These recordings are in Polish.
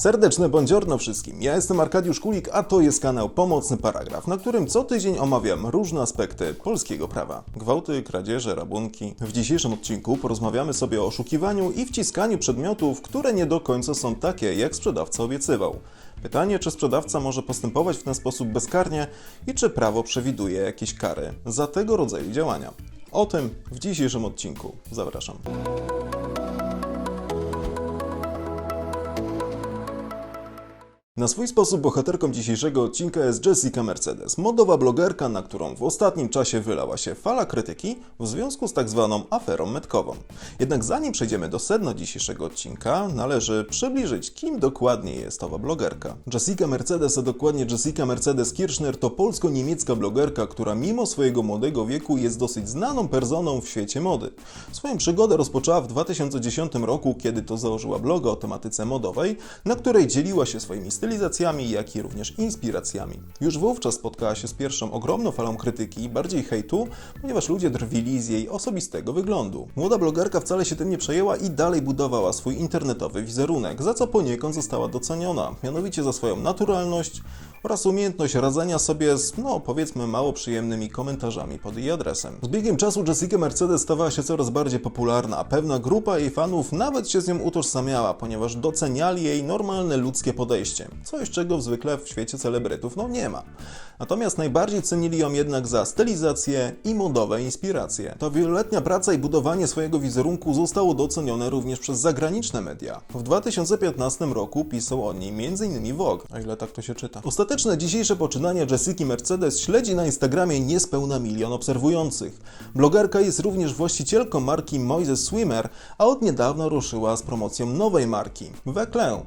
Serdeczne buongiorno wszystkim. Ja jestem Arkadiusz Kulik, a to jest kanał Pomocny Paragraf, na którym co tydzień omawiam różne aspekty polskiego prawa. Gwałty, kradzieże, rabunki. W dzisiejszym odcinku porozmawiamy sobie o oszukiwaniu i wciskaniu przedmiotów, które nie do końca są takie, jak sprzedawca obiecywał. Pytanie, czy sprzedawca może postępować w ten sposób bezkarnie i czy prawo przewiduje jakieś kary za tego rodzaju działania. O tym w dzisiejszym odcinku. Zapraszam. Na swój sposób bohaterką dzisiejszego odcinka jest Jessica Mercedes, modowa blogerka, na którą w ostatnim czasie wylała się fala krytyki w związku z tak zwaną aferą metkową. Jednak zanim przejdziemy do sedna dzisiejszego odcinka, należy przybliżyć, kim dokładnie jest owa blogerka. Jessica Mercedes, a dokładnie Jessica Mercedes Kirchner, to polsko-niemiecka blogerka, która mimo swojego młodego wieku jest dosyć znaną personą w świecie mody. Swoją przygodę rozpoczęła w 2010 roku, kiedy to założyła bloga o tematyce modowej, na której dzieliła się swoimi stylizacjami, jak i również inspiracjami. Już wówczas spotkała się z pierwszą ogromną falą krytyki, bardziej hejtu, ponieważ ludzie drwili z jej osobistego wyglądu. Młoda blogerka wcale się tym nie przejęła i dalej budowała swój internetowy wizerunek, za co poniekąd została doceniona, mianowicie za swoją naturalność oraz umiejętność radzenia sobie z, no powiedzmy, mało przyjemnymi komentarzami pod jej adresem. Z biegiem czasu Jessica Mercedes stawała się coraz bardziej popularna, a pewna grupa jej fanów nawet się z nią utożsamiała, ponieważ doceniali jej normalne ludzkie podejście, coś czego zwykle w świecie celebrytów no nie ma. Natomiast najbardziej cenili ją jednak za stylizację i modowe inspiracje. Ta wieloletnia praca i budowanie swojego wizerunku zostało docenione również przez zagraniczne media. W 2015 roku pisał o niej m.in. Vogue, o ile tak to się czyta. Ostateczne dzisiejsze poczynania Jessiki Mercedes śledzi na Instagramie niespełna milion obserwujących. Blogerka jest również właścicielką marki Moises Swimmer, a od niedawna ruszyła z promocją nowej marki, Veclę.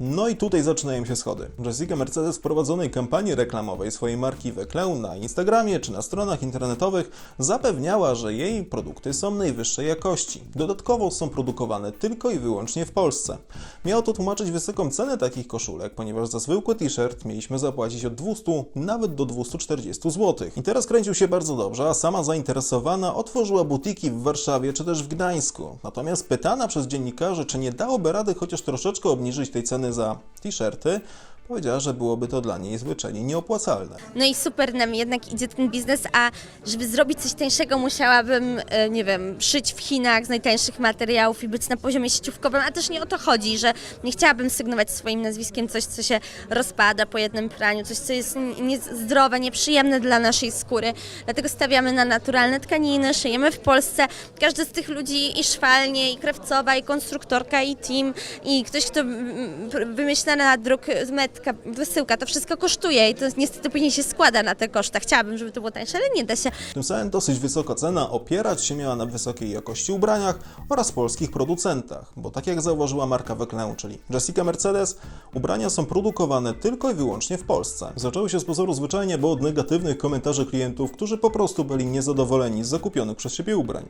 No i tutaj zaczynają się schody. Jessica Mercedes w prowadzonej kampanii reklamowej swojej marki Veclę na Instagramie czy na stronach internetowych zapewniała, że jej produkty są najwyższej jakości. Dodatkowo są produkowane tylko i wyłącznie w Polsce. Miało to tłumaczyć wysoką cenę takich koszulek, ponieważ za zwykły t-shirt mieliśmy zapłacić od 200 nawet do 240 zł. I teraz kręcił się bardzo dobrze, a sama zainteresowana otworzyła butiki w Warszawie czy też w Gdańsku. Natomiast pytana przez dziennikarzy, czy nie dałoby rady chociaż troszeczkę obniżyć tej ceny za t-shirty, powiedziała, że byłoby to dla niej zwyczajnie nieopłacalne. No i super nam jednak idzie ten biznes, a żeby zrobić coś tańszego musiałabym, e, nie wiem, szyć w Chinach z najtańszych materiałów i być na poziomie sieciówkowym, a też nie o to chodzi, że nie chciałabym sygnować swoim nazwiskiem coś, co się rozpada po jednym praniu, coś, co jest niezdrowe, nieprzyjemne dla naszej skóry. Dlatego stawiamy na naturalne tkaniny, szyjemy w Polsce. Każdy z tych ludzi i szwalnie, i krawcowa, i konstruktorka, i team, i ktoś, kto wymyśla na druk metka, wysyłka, to wszystko kosztuje i to niestety później się składa na te koszta. Chciałabym, żeby to było tańsze, ale nie da się. Tym samym dosyć wysoka cena opierać się miała na wysokiej jakości ubraniach oraz polskich producentach, bo tak jak zauważyła marka Veclę, czyli Jessica Mercedes, ubrania są produkowane tylko i wyłącznie w Polsce. Zaczęło się z pozoru zwyczajnie, bo od negatywnych komentarzy klientów, którzy po prostu byli niezadowoleni z zakupionych przez siebie ubrań.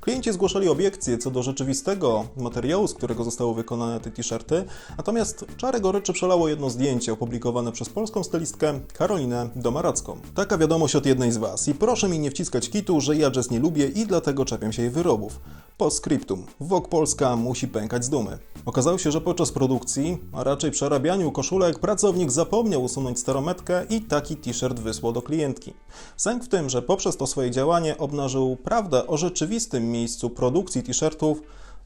Klienci zgłaszali obiekcje co do rzeczywistego materiału, z którego zostały wykonane te t-shirty, natomiast czarę goryczy przelało jedno zdjęcie opublikowane przez polską stylistkę Karolinę Domaracką. Taka wiadomość od jednej z Was i proszę mi nie wciskać kitu, że ja jazz nie lubię i dlatego czepiam się jej wyrobów. Postscriptum. Vogue Polska musi pękać z dumy. Okazało się, że podczas produkcji, a raczej przerabianiu koszulek, pracownik zapomniał usunąć sterometkę i taki t-shirt wysłał do klientki. Sęk w tym, że poprzez to swoje działanie obnażył prawdę o rzeczywistym miejscu produkcji t-shirtów,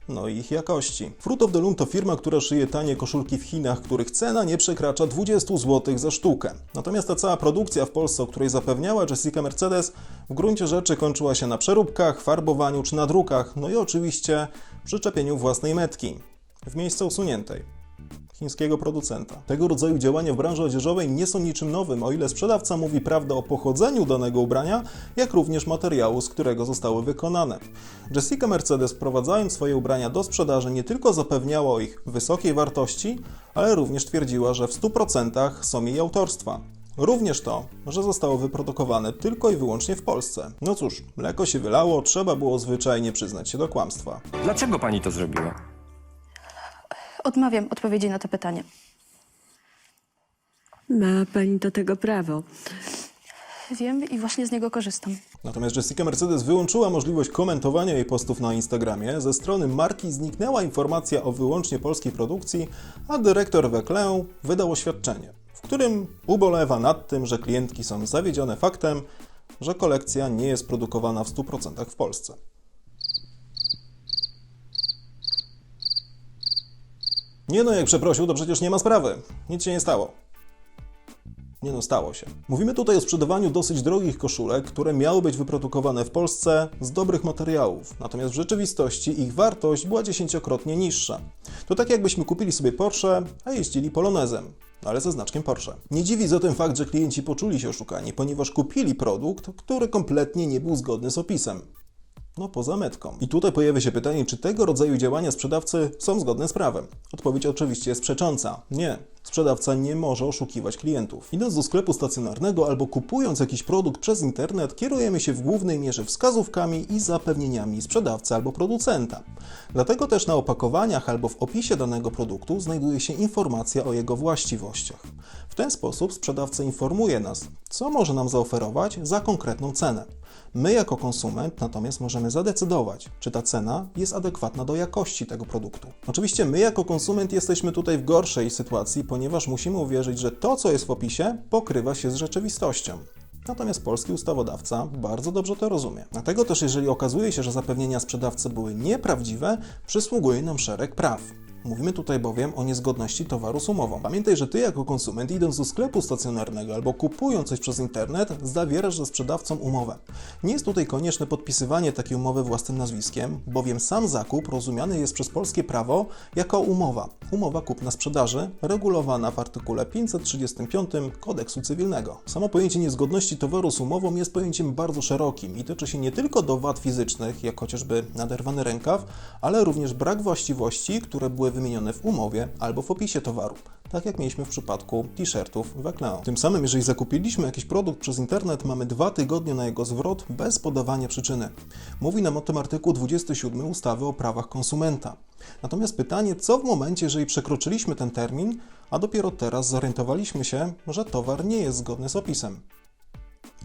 no i ich jakości. Fruit of the Loom to firma, która szyje tanie koszulki w Chinach, których cena nie przekracza 20 zł za sztukę. Natomiast ta cała produkcja w Polsce, o której zapewniała Jessica Mercedes, w gruncie rzeczy kończyła się na przeróbkach, farbowaniu czy nadrukach, no i oczywiście przyczepieniu własnej metki w miejsce usuniętej chińskiego producenta. Tego rodzaju działania w branży odzieżowej nie są niczym nowym, o ile sprzedawca mówi prawdę o pochodzeniu danego ubrania, jak również materiału, z którego zostały wykonane. Jessica Mercedes wprowadzając swoje ubrania do sprzedaży nie tylko zapewniała o ich wysokiej wartości, ale również twierdziła, że w 100% są jej autorstwa. Również to, że zostało wyprodukowane tylko i wyłącznie w Polsce. No cóż, mleko się wylało, trzeba było zwyczajnie przyznać się do kłamstwa. Dlaczego pani to zrobiła? Odmawiam odpowiedzi na to pytanie. Ma pani do tego prawo. wiem i właśnie z niego korzystam. Natomiast Jessica Mercedes wyłączyła możliwość komentowania jej postów na Instagramie. Ze strony marki zniknęła informacja o wyłącznie polskiej produkcji, a dyrektor Veclę wydał oświadczenie, w którym ubolewa nad tym, że klientki są zawiedzione faktem, że kolekcja nie jest produkowana w 100% w Polsce. Nie no, jak przeprosił, to przecież nie ma sprawy. Nic się nie stało. Nie no, stało się. Mówimy tutaj o sprzedawaniu dosyć drogich koszulek, które miały być wyprodukowane w Polsce z dobrych materiałów, natomiast w rzeczywistości ich wartość była dziesięciokrotnie niższa. To tak jakbyśmy kupili sobie Porsche, a jeździli Polonezem, ale ze znaczkiem Porsche. Nie dziwi zatem fakt, że klienci poczuli się oszukani, ponieważ kupili produkt, który kompletnie nie był zgodny z opisem. No poza metką. I tutaj pojawia się pytanie, czy tego rodzaju działania sprzedawcy są zgodne z prawem? Odpowiedź oczywiście jest przecząca. Nie. Sprzedawca nie może oszukiwać klientów. Idąc do sklepu stacjonarnego albo kupując jakiś produkt przez internet, kierujemy się w głównej mierze wskazówkami i zapewnieniami sprzedawcy albo producenta. Dlatego też na opakowaniach albo w opisie danego produktu znajduje się informacja o jego właściwościach. W ten sposób sprzedawca informuje nas, co może nam zaoferować za konkretną cenę. My, jako konsument, natomiast możemy zadecydować, czy ta cena jest adekwatna do jakości tego produktu. Oczywiście, my, jako konsument, jesteśmy tutaj w gorszej sytuacji, ponieważ musimy uwierzyć, że to, co jest w opisie, pokrywa się z rzeczywistością. Natomiast polski ustawodawca bardzo dobrze to rozumie. Dlatego też, jeżeli okazuje się, że zapewnienia sprzedawcy były nieprawdziwe, przysługuje nam szereg praw. Mówimy tutaj bowiem o niezgodności towaru z umową. Pamiętaj, że ty jako konsument idąc do sklepu stacjonarnego albo kupując coś przez internet, zawierasz ze sprzedawcą umowę. Nie jest tutaj konieczne podpisywanie takiej umowy własnym nazwiskiem, bowiem sam zakup rozumiany jest przez polskie prawo jako umowa. Umowa kupna-sprzedaży, regulowana w artykule 535 Kodeksu Cywilnego. Samo pojęcie niezgodności towaru z umową jest pojęciem bardzo szerokim i tyczy się nie tylko do wad fizycznych, jak chociażby naderwany rękaw, ale również brak właściwości, które były wymienione w umowie albo w opisie towaru, tak jak mieliśmy w przypadku t-shirtów Vecleo. Tym samym, jeżeli zakupiliśmy jakiś produkt przez internet, mamy dwa tygodnie na jego zwrot bez podawania przyczyny. Mówi nam o tym artykuł 27 ustawy o prawach konsumenta. Natomiast pytanie, co w momencie, jeżeli przekroczyliśmy ten termin, a dopiero teraz zorientowaliśmy się, że towar nie jest zgodny z opisem.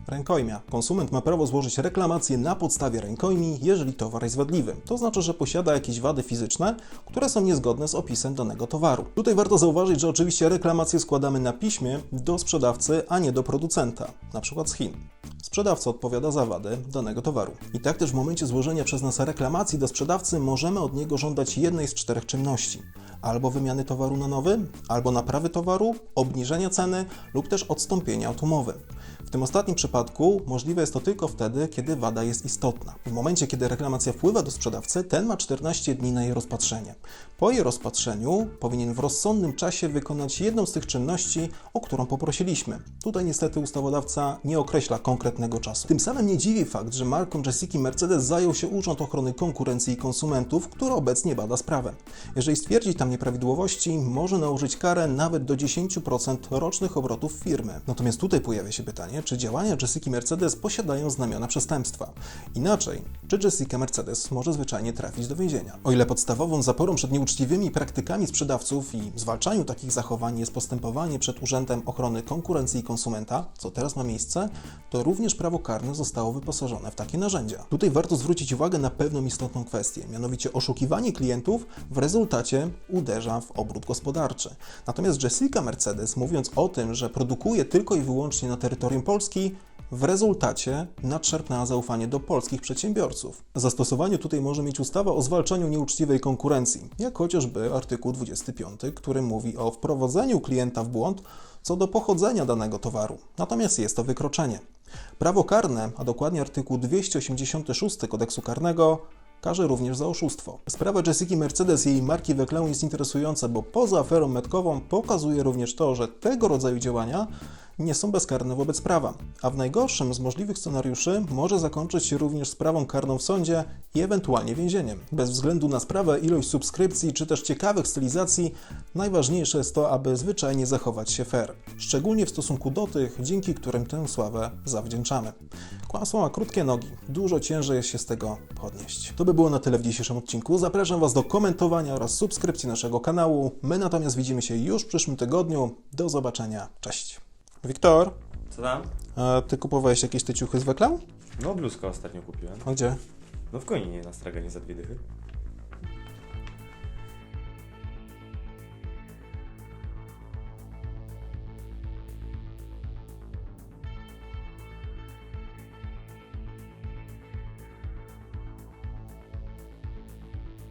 Rękojmia. Konsument ma prawo złożyć reklamację na podstawie rękojmi, jeżeli towar jest wadliwy. To znaczy, że posiada jakieś wady fizyczne, które są niezgodne z opisem danego towaru. Tutaj warto zauważyć, że oczywiście reklamację składamy na piśmie do sprzedawcy, a nie do producenta, na przykład z Chin. Sprzedawca odpowiada za wady danego towaru. I tak też w momencie złożenia przez nas reklamacji do sprzedawcy możemy od niego żądać jednej z czterech czynności. Albo wymiany towaru na nowy, albo naprawy towaru, obniżenia ceny lub też odstąpienia od umowy. W tym ostatnim przypadku możliwe jest to tylko wtedy, kiedy wada jest istotna. W momencie, kiedy reklamacja wpływa do sprzedawcy, ten ma 14 dni na jej rozpatrzenie. Po jej rozpatrzeniu powinien w rozsądnym czasie wykonać jedną z tych czynności, o którą poprosiliśmy. Tutaj niestety ustawodawca nie określa konkretnego czasu. Tym samym nie dziwi fakt, że marką Jessica Mercedes zajął się Urząd Ochrony Konkurencji i Konsumentów, który obecnie bada sprawę. Jeżeli stwierdzi tam nieprawidłowości, może nałożyć karę nawet do 10% rocznych obrotów firmy. Natomiast tutaj pojawia się pytanie, czy działania Jessica Mercedes posiadają znamiona przestępstwa. Inaczej, czy Jessica Mercedes może zwyczajnie trafić do więzienia? O ile podstawową zaporą przed nieuczciwymi praktykami sprzedawców i zwalczaniu takich zachowań jest postępowanie przed Urzędem Ochrony Konkurencji i Konsumenta, co teraz ma miejsce, to również prawo karne zostało wyposażone w takie narzędzia. Tutaj warto zwrócić uwagę na pewną istotną kwestię, mianowicie oszukiwanie klientów w rezultacie uderza w obrót gospodarczy. Natomiast Jessica Mercedes, mówiąc o tym, że produkuje tylko i wyłącznie na terytorium Polski, w rezultacie nadszarpnęła zaufanie do polskich przedsiębiorców. Zastosowanie tutaj może mieć ustawa o zwalczaniu nieuczciwej konkurencji, jak chociażby artykuł 25, który mówi o wprowadzeniu klienta w błąd co do pochodzenia danego towaru. Natomiast jest to wykroczenie. Prawo karne, a dokładnie artykuł 286 kodeksu karnego, karze również za oszustwo. Sprawa Jessica Mercedes i jej marki Veclę jest interesująca, bo poza aferą metkową pokazuje również to, że tego rodzaju działania nie są bezkarne wobec prawa, a w najgorszym z możliwych scenariuszy może zakończyć się również sprawą karną w sądzie i ewentualnie więzieniem. Bez względu na sprawę, ilość subskrypcji czy też ciekawych stylizacji, najważniejsze jest to, aby zwyczajnie zachować się fair, szczególnie w stosunku do tych, dzięki którym tę sławę zawdzięczamy. Kłamstwo ma krótkie nogi, dużo ciężej się z tego podnieść. To by było na tyle w dzisiejszym odcinku. Zapraszam Was do komentowania oraz subskrypcji naszego kanału. My natomiast widzimy się już w przyszłym tygodniu. Do zobaczenia. Cześć. Wiktor, Co tam? A ty kupowałeś jakieś te ciuchy z? No bluzkę ostatnio kupiłem. A gdzie? No w Koninie na straganie za dwie dychy.